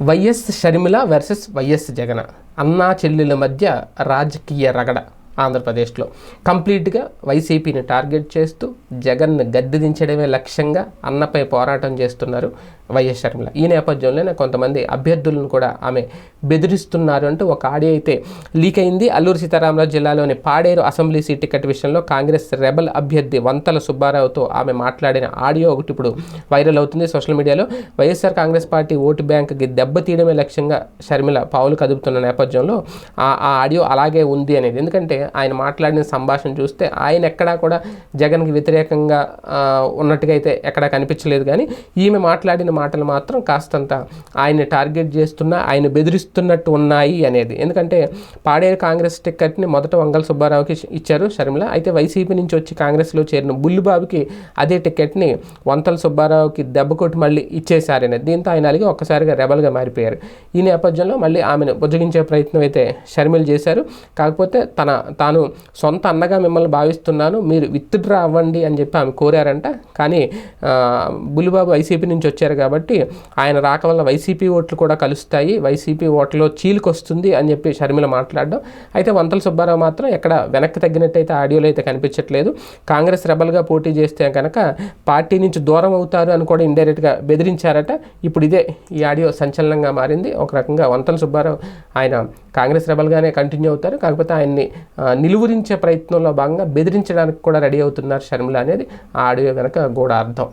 YS Sharmila versus YS Jagan. అన్నా చెల్లెల మధ్య రాజకీయ రగడ ఆంధ్రప్రదేశ్లో. కంప్లీట్గా వైసీపీని టార్గెట్ చేస్తూ జగన్ను గద్దె దించడమే లక్ష్యంగా అన్నపై పోరాటం చేస్తున్నారు వైఎస్ షర్మిల ఈ నేపథ్యంలోనే కొంతమంది అభ్యర్థులను కూడా ఆమె బెదిరిస్తున్నారు అంటూ ఒక ఆడియో అయితే లీక్ అయింది. అల్లూరు సీతారామరాజు జిల్లాలోని పాడేరు అసెంబ్లీ సీట్ టికెట్ విషయంలో కాంగ్రెస్ రెబల్ అభ్యర్థి వంతల సుబ్బారావుతో ఆమె మాట్లాడిన ఆడియో ఒకటి ఇప్పుడు వైరల్ అవుతుంది సోషల్ మీడియాలో. వైఎస్ఆర్ కాంగ్రెస్ పార్టీ ఓటు బ్యాంక్కి దెబ్బతీయడమే లక్ష్యంగా షర్మిల పావులు కదుపుతున్న నేపథ్యంలో ఆ ఆడియో అలాగే ఉంది అనేది. ఎందుకంటే ఆయన మాట్లాడిన సంభాషణ చూస్తే ఆయన ఎక్కడా కూడా జగన్కి వ్యతిరేకంగా ఉన్నట్టుగా అయితే ఎక్కడా కనిపించలేదు. కానీ ఈమె మాట్లాడిన మాటలు మాత్రం కాస్తంత ఆయన టార్గెట్ చేస్తున్న ఆయన బెదిరిస్తున్నట్టు ఉన్నాయి అనేది. ఎందుకంటే పాడేరు కాంగ్రెస్ టికెట్ని మొదట వంగల సుబ్బారావుకి ఇచ్చారు షర్మిల. అయితే వైసీపీ నుంచి వచ్చి కాంగ్రెస్లో చేరిన బుల్లిబాబుకి అదే టికెట్ని వంతల సుబ్బారావుకి దెబ్బ కొట్టి మళ్ళీ ఇచ్చేశారనేది దీంతో ఆయన అలిగి ఒక్కసారిగా రెబల్గా మారిపోయారు. ఈ నేపథ్యంలో మళ్ళీ ఆమెను బుజ్జగించే ప్రయత్నం అయితే షర్మిల చేశారు. కాకపోతే తన తాను సొంత అన్నగా మిమ్మల్ని భావిస్తున్నాను మీరు విత్డ్రా అవ్వండి అని చెప్పి ఆమె కోరారంట. కానీ ఆ, బుల్లిబాబు వైసీపీ నుంచి వచ్చారు కాబట్టి ఆయన రాక వల్ల వైసీపీ ఓట్లు కూడా కలుస్తాయి వైసీపీ ఓట్లో చీలుకొస్తుంది అని చెప్పి షర్మిల మాట్లాడడం. అయితే వంతల సుబ్బారావు మాత్రం ఎక్కడ వెనక్కి తగ్గినట్టయితే ఆడియోలో అయితే కనిపించట్లేదు. కాంగ్రెస్ రెబల్గా పోటీ చేస్తే కనుక పార్టీ నుంచి దూరం అవుతారు అని కూడా ఇండైరెక్ట్గా బెదిరించారట. ఇప్పుడు ఇదే ఈ ఆడియో సంచలనంగా మారింది. ఒక రకంగా వంతల సుబ్బారావు ఆయన కాంగ్రెస్ రెబల్గానే కంటిన్యూ అవుతారు. కాకపోతే ఆయన్ని నిలువురించే ప్రయత్నంలో భాగంగా బెదిరించడానికి కూడా రెడీ అవుతున్నారు షర్మిల అనేది. ఆ ఆడియో వెనక గూఢార్థం